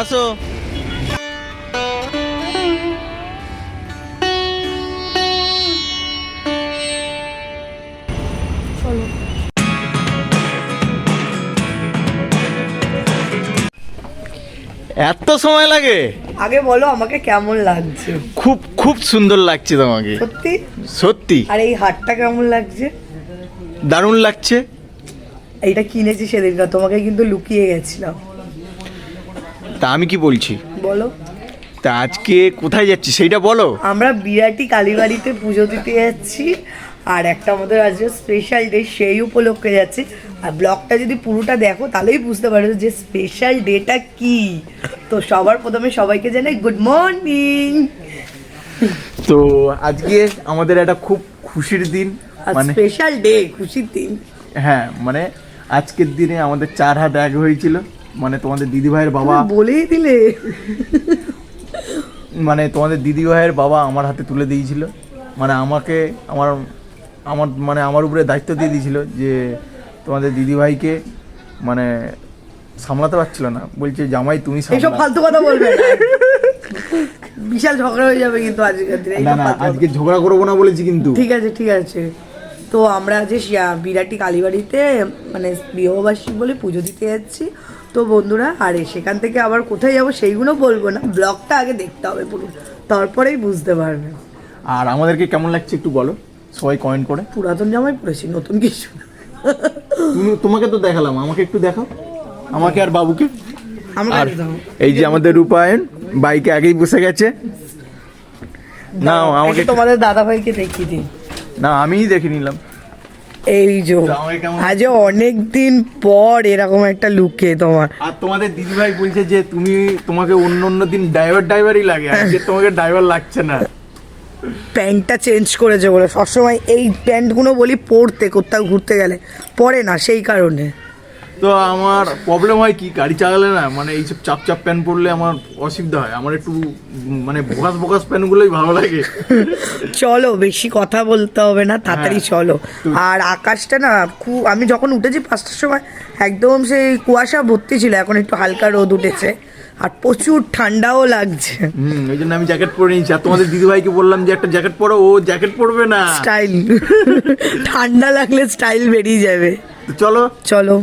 আসো। এত সময় লাগে? আগে বলো আমাকে কেমন লাগছে? খুব খুব সুন্দর লাগছে তোমাকে। সত্যি? সত্যি। আর এই হারটা কেমন লাগছে? দারুণ লাগছে। এইটা কিনেছি সেদিনকার তোমাকে কিন্তু লুকিয়ে গেছিলাম। তা আমি কি বলছি? বলো। তা আজকে কোথায় যাচ্ছি সেইটা বলো। আমরা বিরাটি কালীবাড়িতে পুজো দিতে যাচ্ছি আর একটা আমাদের আজকে স্পেশাল ডে সেই উপলক্ষে যাচ্ছি। আর ব্লগটা যদি পুরোটা দেখো তাহলেই বুঝতে পারবে যে স্পেশাল ডেটা কি। তো সবার প্রথমে সবাইকে জানাই গুড মর্নিং তো আজকে আমাদের একটা খুব খুশির দিন মানে স্পেশাল ডে খুশির দিন। হ্যাঁ মানে আজকের দিনে আমাদের চার হাত এক হয়েছিল। মানে তোমাদের দিদিভাইয়ের বাবা বলেই দিলে। মানে তোমাদের দিদিভাইয়ের বাবা আমার হাতে তুলে দিয়েছিল। মানে আমাকে আমার আমার মানে আমার উপরে দায়িত্ব দিয়ে দিয়েছিল যে তোমাদের দিদিভাইকে মানে সামলাতে পারছিল না। বলছে জামাই তুমি সামলাও। ফালতু কথা বলবে। বিশাল ঝগড়া হয়ে যাবে কিন্তু আজকের দিনে না না আজকে ঝগড়া করব না বলেছি কিন্তু। ঠিক আছে ঠিক আছে। তো আমরা যে বিরাটি কালীবাড়িতে মানে বিবাহবার্ষিক বলে পুজো দিতে যাচ্ছি। তো বন্ধুরা আরে সেখান থেকে আবার কোথায় যাব সেইগুলো বলব না। ব্লগটা আগে দেখতে হবে পুরো। তারপরেই বুঝতে পারবে। আর আমাদেরকে কেমন লাগছে একটু বলো? সবাই কমেন্ট করে। পুরাতন জামাই পড়েছি নতুন কিছু তুমি তোমাকে তো দেখালাম আমাকে একটু দেখাও। আমাকে আর বাবুকে। আর এই যে আমাদের রূপায়ণ বাইকে আগেই বসে গেছে। না আমাকে তোমাদের দাদা ভাইকে দেখিয়ে দিন না আমিই দেখে নিলাম। এই যে আজ অনেক দিন পর এরকম একটা লুকে তোমার। আর তোমাদের দিদিভাই বলছে যে তুমি তোমাকে অন্য অন্য দিন ড্রাইভার ড্রাইভারই লাগে আজকে তোমাকে ড্রাইভার লাগছে না। প্যান্টটা চেঞ্জ করেছে বলে। সবসময় এই প্যান্টগুলো বলি পড়তে কোথাও ঘুরতে গেলে। পরে না সেই কারণে। তো আমার প্রবলেম হয় কি গাড়ি চালালে না মানে এইসব চাপ চাপ প্যান্ট পরলে আমার অসুবিধা হয়। আমার একটু মানে বোকাস বোকাস প্যান্টগুলোই ভালো লাগে। চলো বেশি কথা বলতে হবে না তাড়াতাড়ি হ্যাঁ। চলো। আর আকাশটা না খুব আমি যখন উঠেছি পাঁচটার সময় একদম সেই কুয়াশা ভর্তি ছিল এখন একটু হালকা রোদ উঠেছে আর প্রচুর ঠান্ডাও লাগছে। হুম ওই জন্য আমি জ্যাকেট পরে নিয়েছি। আর তোমাদের দিদিভাইকে বললাম যে একটা জ্যাকেট পরো ও জ্যাকেট পরবে না। স্টাইল ঠান্ডা লাগলে স্টাইল বেরিয়ে যাবে। চলো। চলো।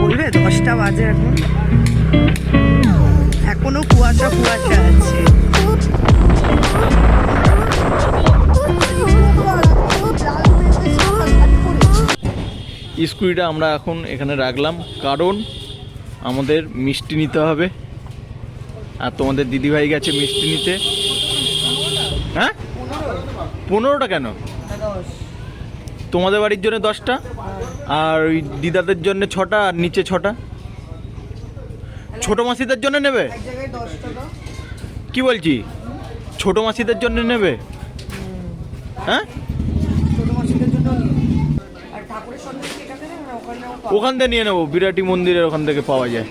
বলবে, দশটা বাজে এখন। এখনও কুয়াশা কুয়াশা আছে। স্কুটিটা আমরা এখন এখানে রাখলাম, কারণ আমাদের মিষ্টি নিতে হবে। আর তোমাদের দিদিভাই গেছে মিষ্টি নিতে। হ্যাঁ? পনেরোটা কেন? তোমাদের বাড়ির জন্য দশটা? আর ওই দিদাদের জন্য ছটা, আর নিচে ছটা? ছোট মাসিদের জন্য নেবে? কি বলছি? ছোট মাসিদের জন্য নেবে? হ্যাঁ? ওখান থেকে নিয়ে নেব, বিরাটি মন্দিরের ওখান থেকে পাওয়া যায়।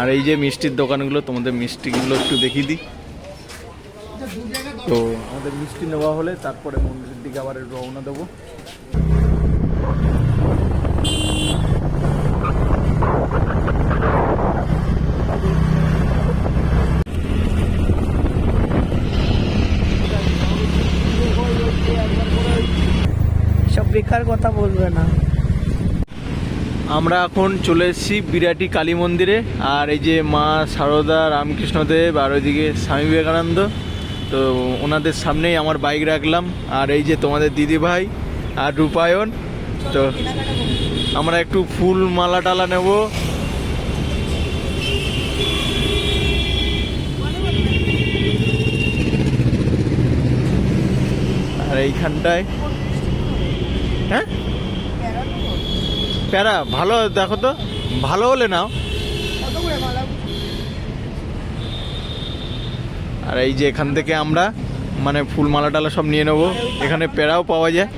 আর এই যে মিষ্টির দোকানগুলো, তোমাদের মিষ্টিগুলো একটু দেখিয়ে দিই। তো আমাদের মিষ্টি নেওয়া হলে তারপরে মন্দিরের দিকে আবার রওনা দেবো। সব বেকার কথা বলবে না। আমরা এখন চলে এসেছি বিরাটি কালী মন্দিরে আর এই যে মা সারদা রামকৃষ্ণদেব আর ওইদিকে স্বামী বিবেকানন্দ। তো ওনাদের সামনেই আমার বাইক রাখলাম। আর এই যে তোমাদের দিদি ভাই আর রূপায়ণ, তো আমরা একটু ফুল মালা টালা নেব। আর এইখানটায় হ্যাঁ? প্যারা, ভালো দেখো তো, ভালো হলে নাও। আর এই যে এখান থেকে আমরা মানে ফুল মালা টালা সব নিয়ে নেব। এখানে প্যারাও পাওয়া যায়।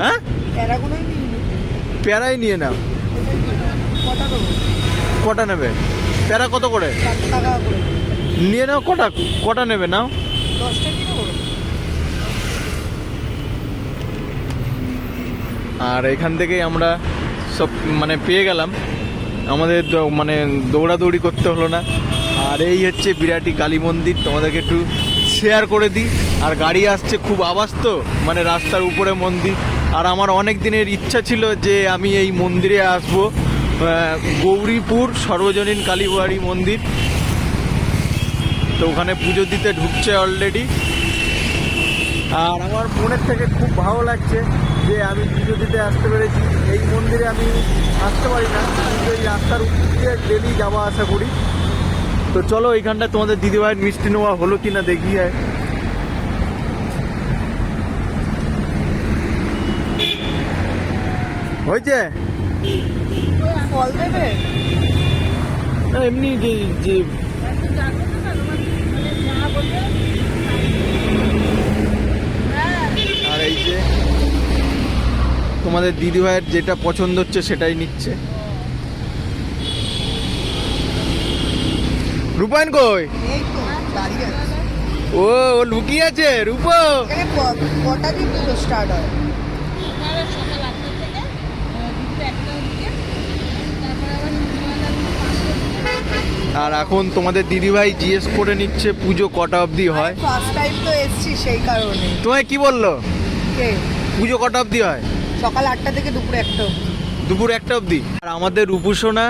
হ্যাঁ? প্যারাই নিয়ে নাও। কটা নেবে? প্যারা কত করে? নিয়ে নাও কটা কটা নেবে নাও? আর এখান থেকেই আমরা সব মানে পেয়ে গেলাম। আমাদের মানে দৌড়াদৌড়ি করতে হলো না। আর এই হচ্ছে বিরাটি কালী মন্দির, তোমাদেরকে একটু শেয়ার করে দিই। আর গাড়ি আসছে খুব আওয়াজ তো মানে রাস্তার উপরে মন্দির। আর আমার অনেক দিনের ইচ্ছা ছিল যে আমি এই মন্দিরে আসব। গৌরীপুর সর্বজনীন কালীবাড়ি মন্দির। তো ওখানে পুজো দিতে ঢুকছে অলরেডি আর আমার মনের থেকে খুব ভালো লাগছে যে আমি পুজো দিতে আসতে পেরেছি এই মন্দিরে আমি আসতে পারি না। কিন্তু এই রাস্তার উপর দিয়ে ডেলি যাওয়া আসা করি। তো চলো এইখানটা তোমাদের দিদিভাইয়ের মিষ্টি নেওয়া হলো কি না দেখি আয়। হয়েছে? এমনি যে যে আর এই যে তোমাদের দিদিভাইয়ের যেটা পছন্দ হচ্ছে সেটাই নিচ্ছে। রূপায়ণ কই? ও ও লুকিয়ে আছে রূপো। স্টার্ট হয় আর এখন তোমাদের দিদিভাই জিজ্ঞেস করে নিচ্ছে পুজো কটা অবধি হয়? ফার্স্ট টাইম তো এসছি সেই কারণে। তোমায় কি বলল? কে? পুজো কটা অবধি হয়? সকাল আটটা থেকে দুপুর একটা অবধি। দুপুর একটা অবধি। আর আমাদের রূপুসোনা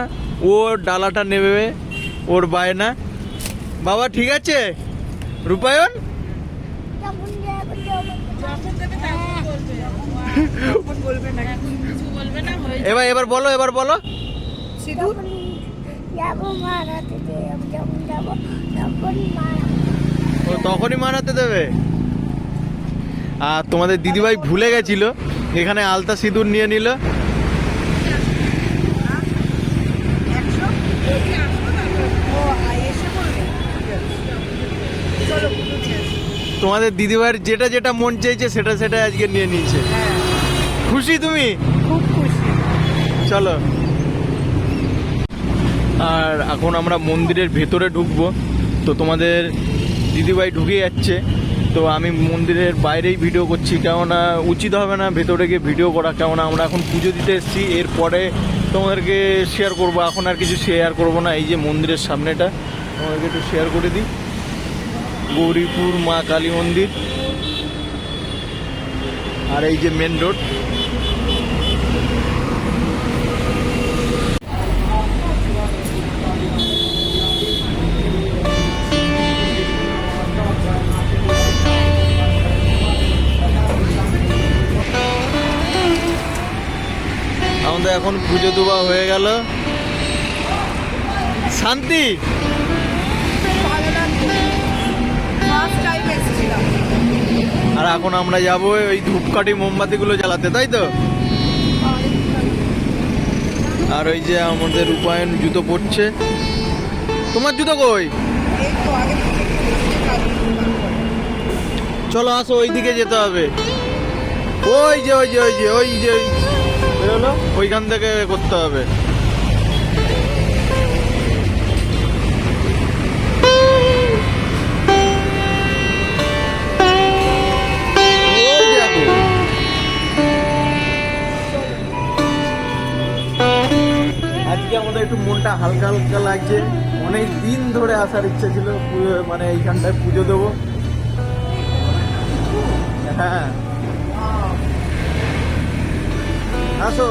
ও ডালাটা নেবে ওর বায়না। বাবা ঠিক আছে? রূপায়ণ? এবার এবার বলো এবার বলো। সিঁদুর মারাতে তখনই মানাতে দেবে? আর তোমাদের দিদিভাই ভুলে গেছিল। এখানে আলতা সিঁদুর নিয়ে নিল। তোমাদের দিদিভাইয়ের যেটা যেটা মন চেয়েছে সেটা সেটা আজকে নিয়ে নিয়েছে। খুশি তুমি? খুব খুশি চলো। আর এখন আমরা মন্দিরের ভেতরে ঢুকবো। তো তোমাদের দিদিভাই ঢুকে যাচ্ছে। তো আমি মন্দিরের বাইরেই ভিডিও করছি। কেননা উচিত হবে না ভেতরে গিয়ে ভিডিও করা। কেননা আমরা এখন পুজো দিতে এসেছি। এরপরে তোমাদেরকে শেয়ার করব। এখন আর কিছু শেয়ার করব না। এই যে মন্দিরের সামনেটা, তোমাদেরকে একটু শেয়ার করে দিই। গৌরীপুর মা কালী মন্দির। আর এই যে মেন রোড আমাদের এখন পুজো দেওয়া হয়ে গেল। শান্তি? আর এখন আমরা যাব ওই ধূপকাঠি মোমবাতিগুলো জ্বালাতে, তাই তো? আর ওই যে আমাদের রূপায়ণ জুতো পরছে। তোমার জুতো কই? চলো আসো ওই দিকে যেতে হবে। ওই যে ওই যে ওই যে ওই যে। বেরোলো ওইখান থেকে করতে হবে। আজকে আমাদের একটু মনটা হালকা হালকা লাগছে। অনেক দিন ধরে আসার ইচ্ছা ছিল মানে এইখানটায় পুজো দেবো। হ্যাঁ। আসো।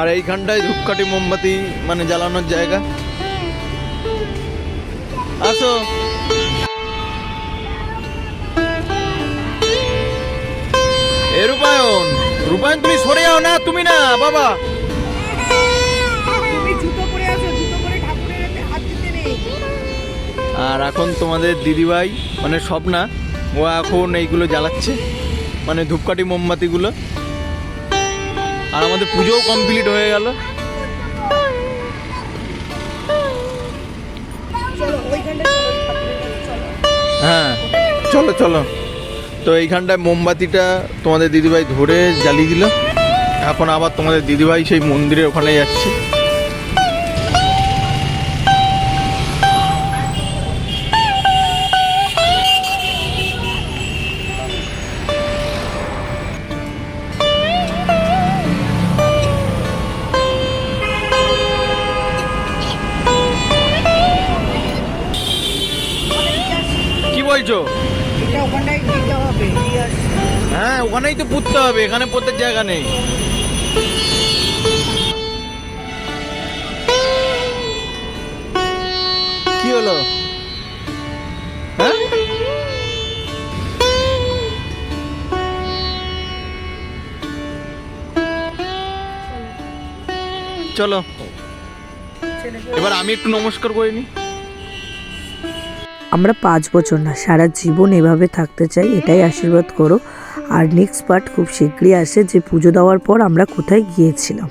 আর এইখানটায় ধূপকাঠি মোমবাতি মানে জ্বালানোর জায়গা। আসো। এ রূপায়ণ রূপায়ণ তুমি সরে যাও না তুমি না বাবা। আর এখন তোমাদের দিদিভাই মানে স্বপ্না ও এখন এইগুলো জ্বালাচ্ছে মানে ধূপকাঠি মোমবাতিগুলো। আর আমাদের পুজোও কমপ্লিট হয়ে গেল। হ্যাঁ চলো চলো। তো এইখানটায় মোমবাতিটা তোমাদের দিদিভাই ধরে জ্বালিয়ে দিল। এখন আবার তোমাদের দিদিভাই সেই মন্দিরের ওখানে যাচ্ছে। পুঁতেছো এটা ওখানটায় দিতে হবে হ্যাঁ ওখানেই তো পুঁততে হবে এখানে পুঁতের জায়গা নেই। কি হলো? হ্যাঁ? চলো। এবার আমি একটু নমস্কার করে নিই। আমরা পাঁচ বছর না, সারা জীবন এভাবে থাকতে চাই, এটাই আশীর্বাদ করো। আর নেক্সট পার্ট খুব শীঘ্রই আসে যে পুজো দেওয়ার পর আমরা কোথায় গিয়েছিলাম।